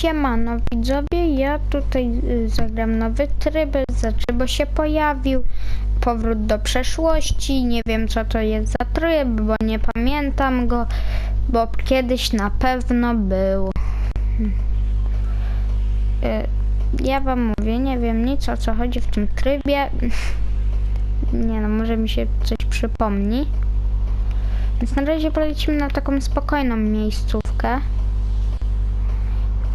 Siemano widzowie, ja tutaj y, zagram nowy tryb, znaczy bo się pojawił powrót do przeszłości, nie wiem co to jest za tryb, bo nie pamiętam go, bo kiedyś na pewno był. Y, Ja wam mówię, nie wiem nic o co chodzi w tym trybie. Nie no, może mi się coś przypomni. Więc na razie polecimy na taką spokojną miejscówkę.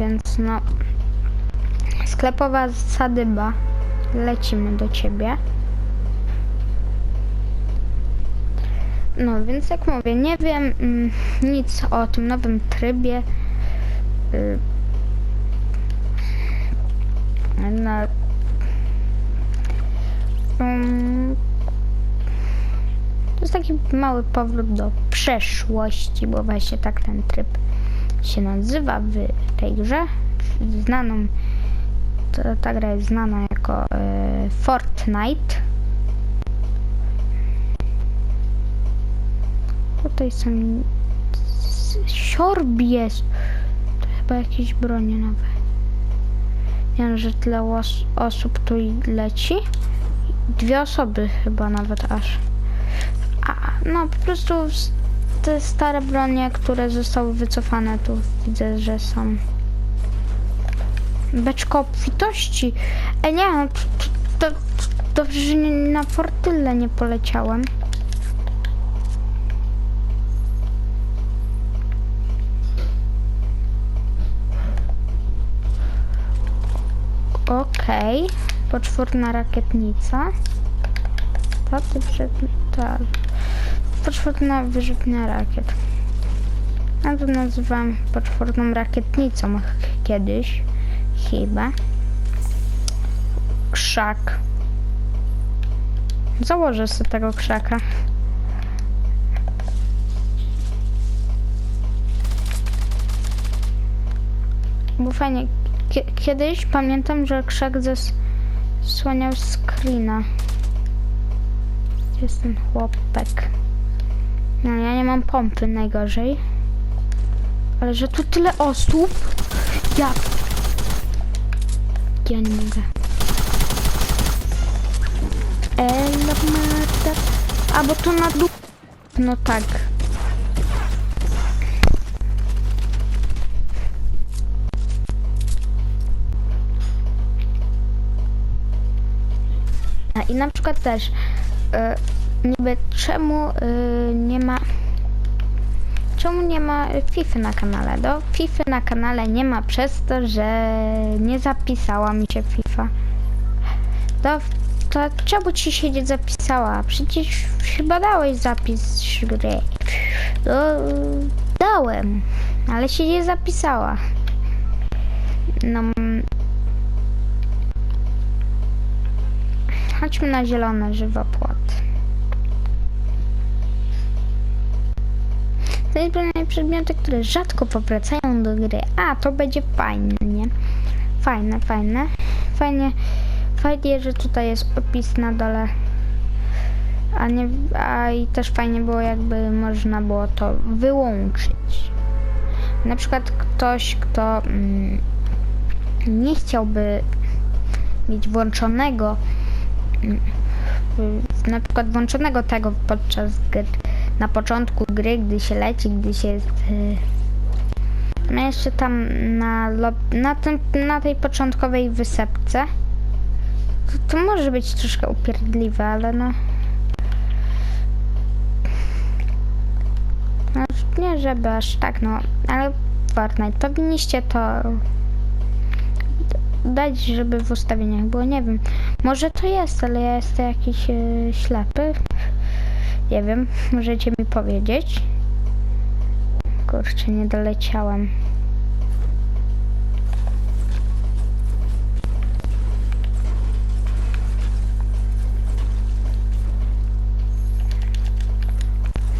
Więc no. Sklepowa sadyba. Lecimy do ciebie. No, więc jak mówię, nie wiem mm, nic o tym nowym trybie. Y, no, mm, to jest taki mały powrót do przeszłości, bo właśnie tak ten tryb się nazywa w tej grze. Znaną, to, ta gra jest znana jako e, Fortnite. Tutaj są siorb jest. To chyba jakieś bronie nowe. Wiem, że tyle os- osób tu leci. Dwie osoby chyba nawet aż. A, no po prostu te stare bronie, które zostały wycofane, tu widzę, że są beczko obfitości. E nie, no, to, to, dobrze, że na fortyle nie poleciałem. Okej, poczwórna rakietnica. To ty przed... Tak. Poczwórna wyrzutnia rakiet. Ja to nazywam poczwórną rakietnicą kiedyś. Chyba. Krzak. Założę sobie tego krzaka. Bo fajnie. Kie- kiedyś pamiętam, że krzak zasłaniał screena. Jest ten chłopek? No ja nie mam pompy najgorzej. Ale że tu tyle osób. Jak? Ja nie mogę. Elamata. A bo to na dół. No tak. A i na przykład też e, niby czemu e, nie ma czemu nie ma FIFA na kanale? Do FIFA na kanale nie ma przez to, że nie zapisała mi się FIFA. To, to czemu ci się nie zapisała? Przecież chyba dałeś zapis gry. No, dałem, ale się nie zapisała. No. Chodźmy na zielone żywopłot. Pewne przedmioty, które rzadko powracają do gry. A, to będzie fajne, nie? Fajne, fajne. Fajnie, fajnie, że tutaj jest opis na dole. A, nie, a i też fajnie było, jakby można było to wyłączyć. Na przykład ktoś, kto mm, nie chciałby mieć włączonego mm, na przykład włączonego tego podczas gry, na początku gry, gdy się leci, gdy się jest no jeszcze tam na, na, na tej początkowej wysepce to, to może być troszkę upierdliwe, ale no no nie żeby aż tak, no ale Fortnite, powinniście to dać, żeby w ustawieniach było, nie wiem. Może to jest, ale ja jestem jakiś e, ślepy. Nie wiem, możecie mi powiedzieć. Kurczę, nie doleciałem.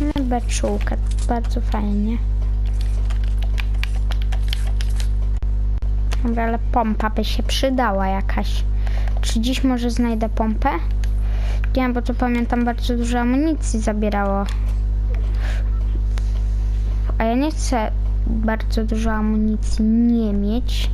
No, beczułka, bardzo fajnie. Dobra, ale pompa by się przydała jakaś. Czy dziś może znajdę pompę? Nie, bo to pamiętam bardzo dużo amunicji zabierało. A ja nie chcę bardzo dużo amunicji nie mieć,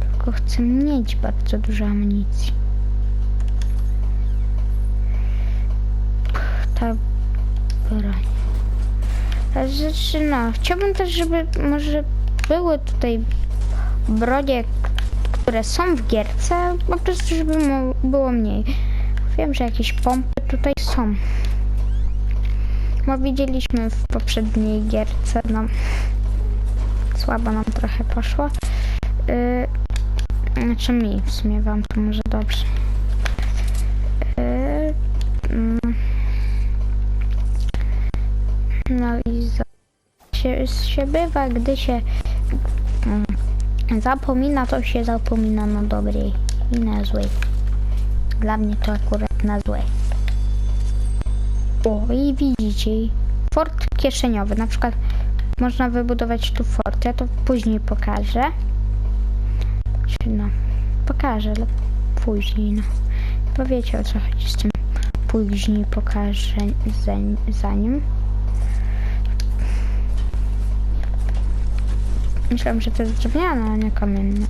tylko chcę mieć bardzo dużo amunicji. Ta broń. Rzeczy, no, chciałbym też, żeby może były tutaj bronie, które są w gierce, po prostu, żeby było mniej. Wiem, że jakieś pompy tutaj są. Bo widzieliśmy w poprzedniej gierce, no słabo nam trochę poszło. Yy, znaczy mi, w sumie wam to może dobrze. Yy, mm. no i za, się, się bywa, gdy się mm, zapomina, to się zapomina na dobrej i na złej. Dla mnie to akurat na złej. O, i widzicie, fort kieszeniowy, na przykład można wybudować tu fort, ja to później pokażę. Czy no, pokażę, ale później, no. Bo wiecie o co chodzi z tym. Później pokażę zanim. Myślałam, że to jest drewniane, a nie kamienne.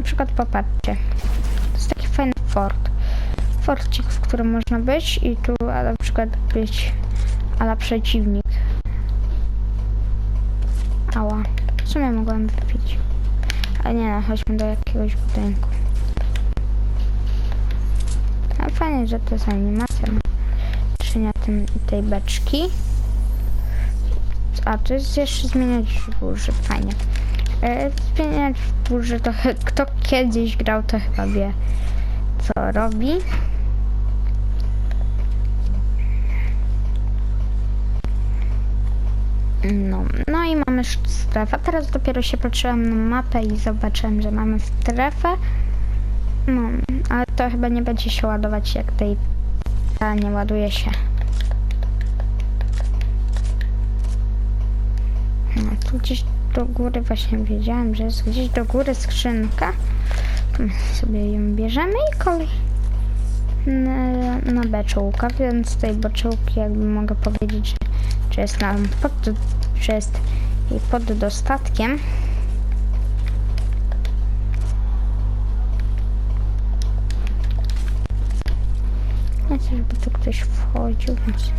Na przykład popatrzcie. To jest taki fajny fort. Forcik, w którym można być i tu a na przykład być ala przeciwnik. Ała. W sumie mogłem wypić. Ale nie no, chodźmy do jakiegoś budynku. Ale fajnie, że to jest animacja. no. Trzenia tym, tej beczki. A, to jest jeszcze zmieniać w burzy. Fajnie. E, zmieniać w burzy to kto kiedyś grał, to chyba wie co robi. No, no i mamy strefę. Teraz dopiero się patrzyłam na mapę i zobaczyłem, że mamy strefę. No, ale to chyba nie będzie się ładować jak tej ta nie ładuje się. No, tu gdzieś do góry właśnie wiedziałem, że jest gdzieś do góry skrzynka. Sobie ją bierzemy i kolej na, na beczułka, więc tej beczułki jakby mogę powiedzieć, że, że jest nam pod, że jest pod dostatkiem. Nie chcę, żeby tu ktoś wchodził, więc...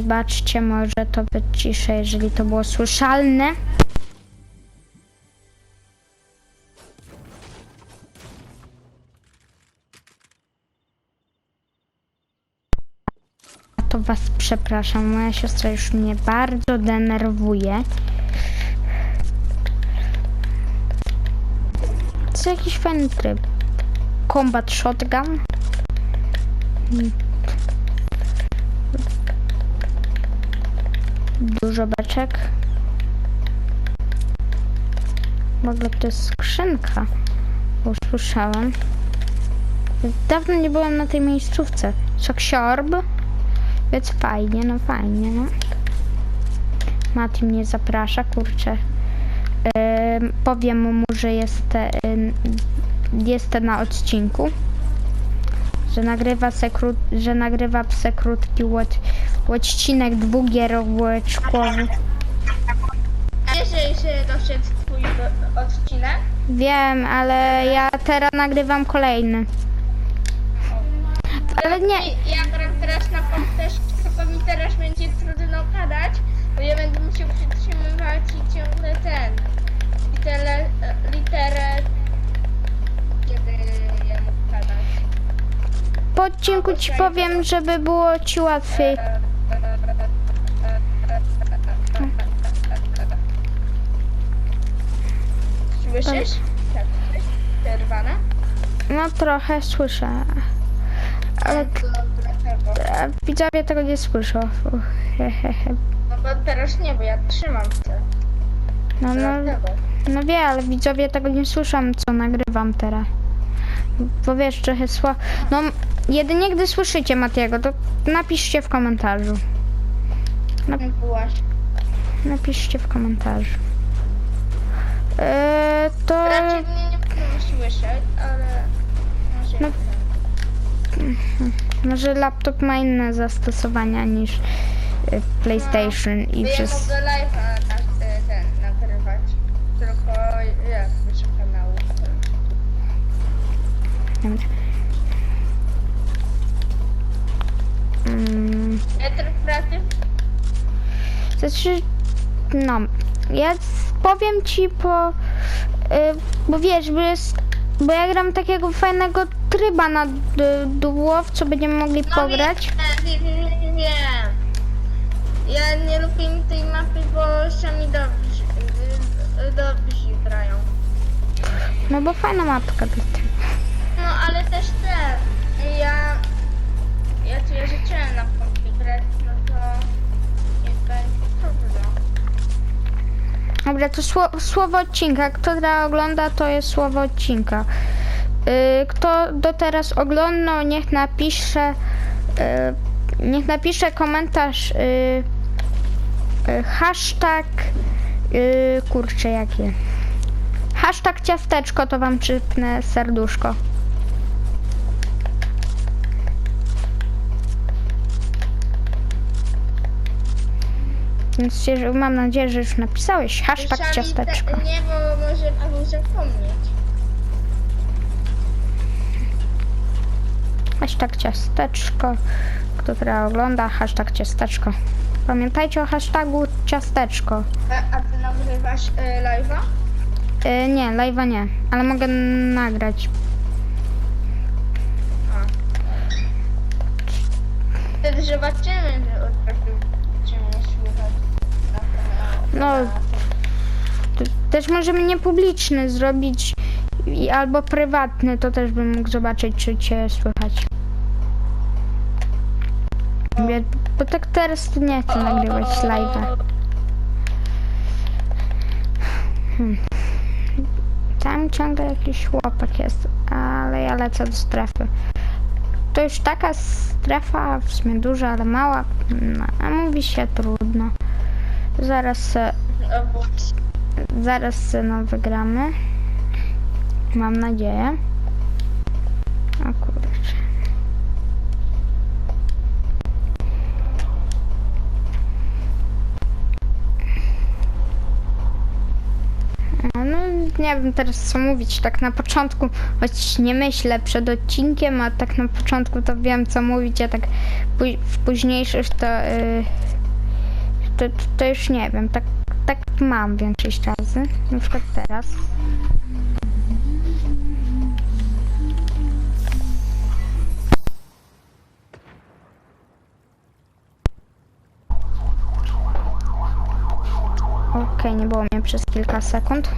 Wybaczcie, może to być ciszę, jeżeli to było słyszalne. A to was przepraszam, moja siostra już mnie bardzo denerwuje. To jest jakiś fajny tryb. Combat shotgun. W ogóle to jest skrzynka. Usłyszałem. Dawno nie byłem na tej miejscówce. Siorb. Więc fajnie, no fajnie, no. Mati mnie zaprasza, kurczę. Ym, powiem mu, że jest, ym, jest na odcinku. Że nagrywa, se kró- że nagrywa se krótki łod- odcinek dwugieroweczkowy. Twój do- odcinek, Wiem, ale ja teraz nagrywam kolejny. Ale nie, i ja gram teraz na komputerze, to mi teraz będzie trudno gadać, bo ja będę musiał przytrzymywać i ciągle ten, literę, literę kiedy ja mógł gadać. po odcinku ci powiem, żeby było ci łatwiej. Słyszysz? Tak? Przerwane? No trochę słyszę. Ale Dlatego. e, widzowie tego nie słyszą. No bo teraz nie, bo ja trzymam to. No, no, no wie, ale widzowie tego nie słyszą, co nagrywam teraz. Bo wiesz, trochę sła... No, jedynie gdy słyszycie Matiego, to napiszcie w komentarzu. Właśnie. Napiszcie w komentarzu. E, to... Raczej mnie nie słyszeć, ale może No. no. Może laptop ma inne zastosowania niż e, PlayStation i ja przez... mogę live'a na, e, ten nagrywać. Tylko jak wyszło kanału. Dobra. Mm, Creative Znaczy, no, ja powiem ci po, y, bo wiesz, bo jest, bo ja gram takiego fajnego tryba na duo, w co będziemy mogli pograć. Wiem, wiem, wiem, wiem, wiem. Ja nie lubię tej mapy, bo sami dobrzy, y, dobrzy grają. No bo fajna mapka do. No ale też te, ja, ja tu ja zacząłem na Dobra, to sło, słowo odcinka. Kto teraz ogląda, to jest słowo odcinka. Y, kto do teraz oglądał, niech napisze, y, niech napisze komentarz y, hashtag, kurczę jakie. Hashtag ciasteczko, to wam przypnę serduszko. Więc się- mam nadzieję, że już napisałeś hashtag Sami ciasteczko. Te, nie, bo może Paweł zapomnieć. Hashtag ciasteczko. Kto teraz ogląda, hashtag ciasteczko. Pamiętajcie o hashtagu ciasteczko. A, a ty nagrywasz y, live'a? Y, nie, live'a nie, ale mogę nagrać. A. Wtedy zobaczymy, No. Też możemy niepubliczny zrobić albo prywatny, to też bym mógł zobaczyć, czy cię słychać. Bo tak teraz to nie chcę nagrywać live'a. Hmm. Tam ciągle jakiś chłopak jest, ale ja lecę do strefy. To już taka strefa, w sumie duża, ale mała, no, a mówi się trudno. Zaraz se, zaraz se no wygramy. Mam nadzieję. O kurczę. A No, nie wiem teraz co mówić. Tak na początku, choć nie myślę przed odcinkiem, a tak na początku to wiem co mówić, a tak w późniejszych to, yy, to, to już nie wiem. Tak, tak mam większość razy. Na przykład teraz. Okej, nie było mnie przez kilka sekund.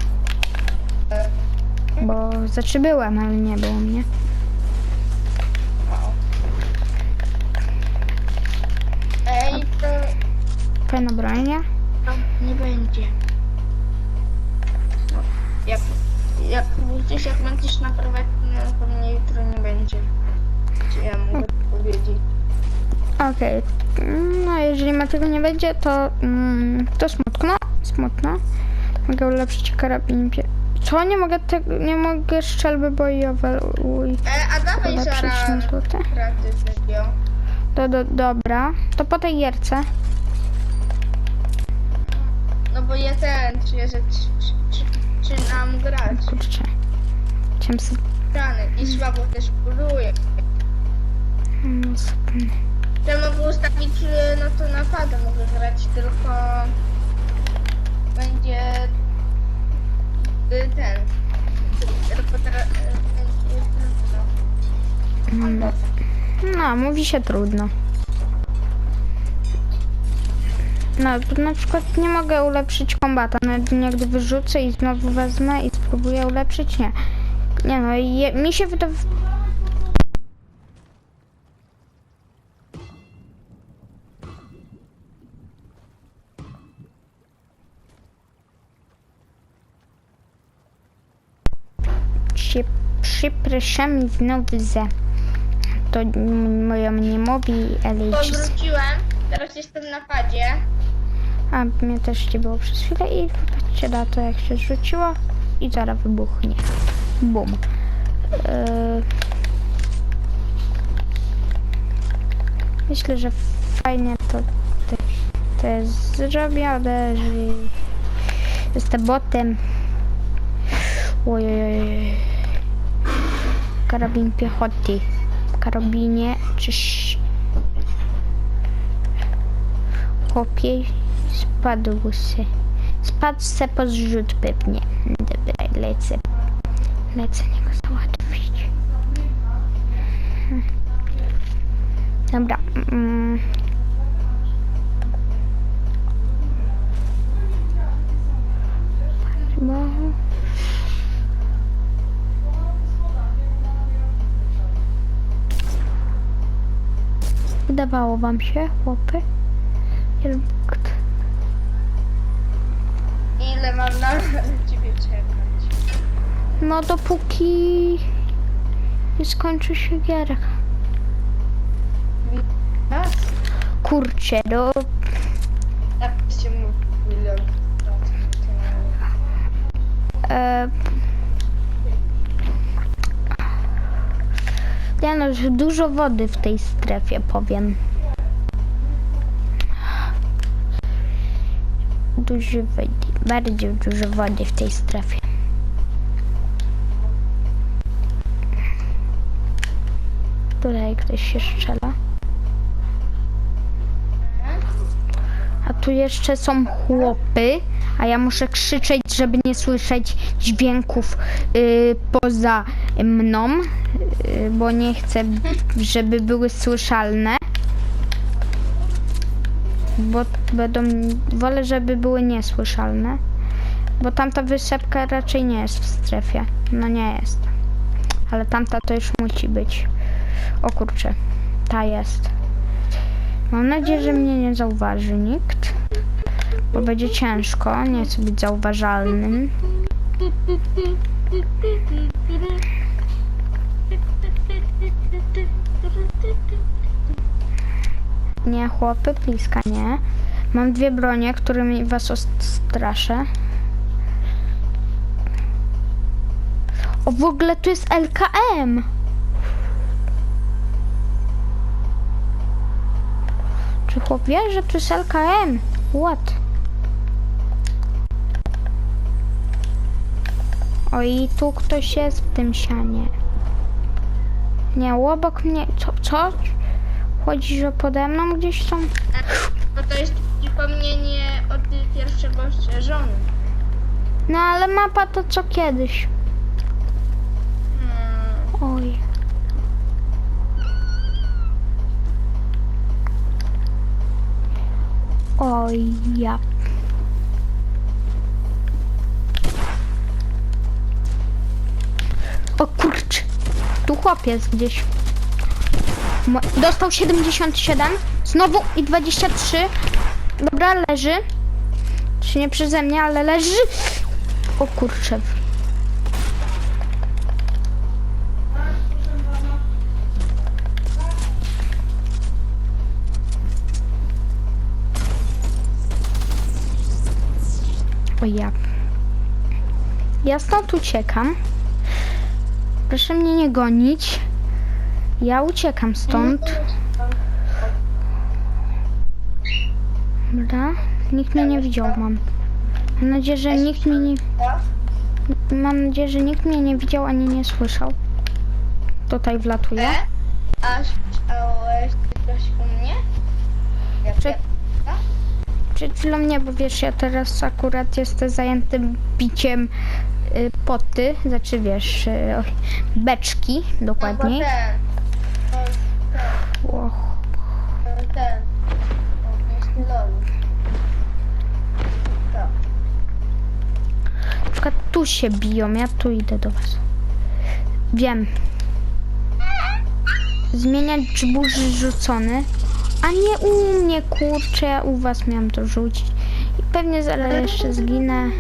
Bo znaczy byłem, ale nie było mnie. Fajna broń, nie? tam nie będzie. No, Jak, jak gdzieś jak będziesz nagrywać, no to mnie jutro nie będzie. Czy ja mogę powiedzieć? Okej. No, jeżeli ma tego nie będzie, to, mm, to smutno. Smutno. Mogę ulepszyć karabin. Co? Nie mogę tego, nie mogę strzelby bojowe uj, E, a dawaj na zaraz. Do, do, dobra. To po tej gierce. No bo ja ten, czy, że, czy, czy, czy nam grać? Kurczę. Chciałem sobie... Rany. I słabo też buduje. mm, sobie- Ja mogę ustawić, no to napada mogę grać, tylko będzie ten. Tylko teraz y, będzie trudno. Mm. No, mówi się trudno. No, na przykład nie mogę ulepszyć kombata. Nawet nie, gdy wyrzucę i znowu wezmę i spróbuję ulepszyć, nie. Nie no, je, mi się wydaje... Przepraszam znowu za to moją nie mówi, ale. Powróciłem, teraz jestem na padzie. A, mnie też nie było przez chwilę i patrzcie na to, jak się zrzuciło i zaraz wybuchnie. Bum. Yy... Myślę, że fajnie to, to, jest zrobione, że jestem botem. Ojej. Karabin piechoty. Karabinie czyś. Chłopie spadł se. Spadł se po zrzut pewnie. Dobra, lecę. Lecę niego załatwić. Dobra. Mm. Bo... Wydawało wam się, chłopy? Nie wiem, kto- Ile mam na ciebie czekać? No dopóki nie skończy się gierka. Raz? Kurczę, no Napiszcie mu milion procent. e... Ja no, że dużo wody w tej strefie, powiem. Dużo wody, bardzo dużo wody w tej strefie. Tutaj ktoś się strzela. A tu jeszcze są chłopy, a ja muszę krzyczeć, żeby nie słyszeć dźwięków y, poza mną, y, bo nie chcę, żeby były słyszalne. Bo będą, wolę, żeby były niesłyszalne. Bo tamta wysepka raczej nie jest w strefie. No nie jest. Ale tamta to już musi być. O kurczę, ta jest. Mam nadzieję, że mnie nie zauważy nikt. Bo będzie ciężko, nie chcę być zauważalnym. Nie, chłopy, bliska nie. Mam dwie bronie, którymi was odstraszę. O, w ogóle tu jest LKM. Czy chłop wie, że to jest LKM? What? O i tu ktoś jest w tym sianie. Nie, obok mnie. Co? Co? Chodzi, że pode mną gdzieś są? Bo to jest przypomnienie od pierwszego sezonu. No ale mapa to co kiedyś. Hmm. Oj. Oj, ja. O kurcz. Tu chłopiec gdzieś. Dostał 77. Znowu i 23. Dobra, leży. Czy nie przeze mnie, ale leży. O kurczę. O ja. Ja stąd uciekam. Proszę mnie nie gonić. Ja uciekam stąd. Dobra. Nikt mnie nie widział, mam. Mam nadzieję, że nikt mnie nie... Mam nadzieję, że nikt mnie nie widział ani nie słyszał. Tutaj wlatuję. E? A słyszałeś coś u mnie? Przed chwilą nie, bo wiesz, ja teraz akurat jestem zajęty biciem y, poty, znaczy wiesz, y, beczki No dokładniej. ten. Tu się biją, ja tu idę do was. Wiem. Zmieniać dżbur rzucony. A nie u mnie, kurczę, ja u was miałam to rzucić. I pewnie zaraz jeszcze zginę.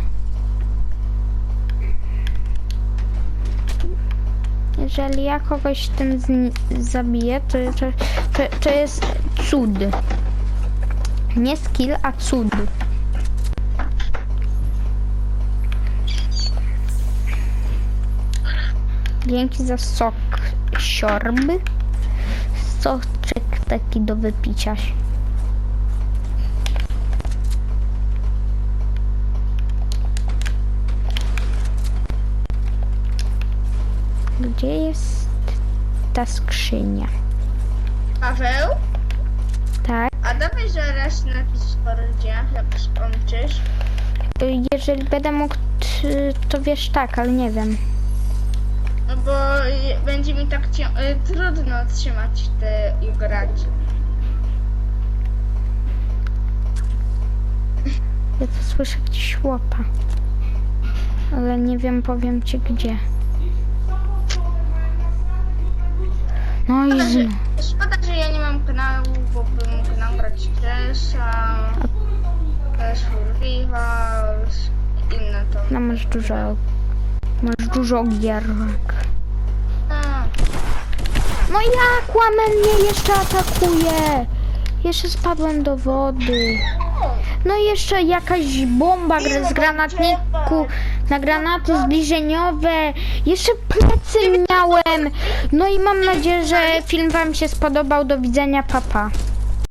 Jeżeli ja kogoś tym zabiję, to, to, to, to jest cud. Nie skill, a cud. Dzięki za sok siorby. Soczek taki do wypicia. Gdzie jest ta skrzynia? Paweł? Tak. A dawaj zaraz na Discordzie, jak skończysz. Jeżeli będę mógł, to wiesz tak, ale nie wiem. No bo będzie mi tak y, trudno trzymać te i grać. Ja to słyszę gdzieś łopa. Ale nie wiem, powiem ci gdzie. No i Szkoda, że, szkoda, że ja nie mam kanału, bo bym mógł nagrać też, a e, Survivals, inne to. No masz dużo. Masz dużo gierek. No jak łamę mnie jeszcze atakuje? Jeszcze spadłem do wody. No i jeszcze jakaś bomba z granatniku na granaty zbliżeniowe. Jeszcze plecy miałem. No i mam nadzieję, że film wam się spodobał. Do widzenia, papa.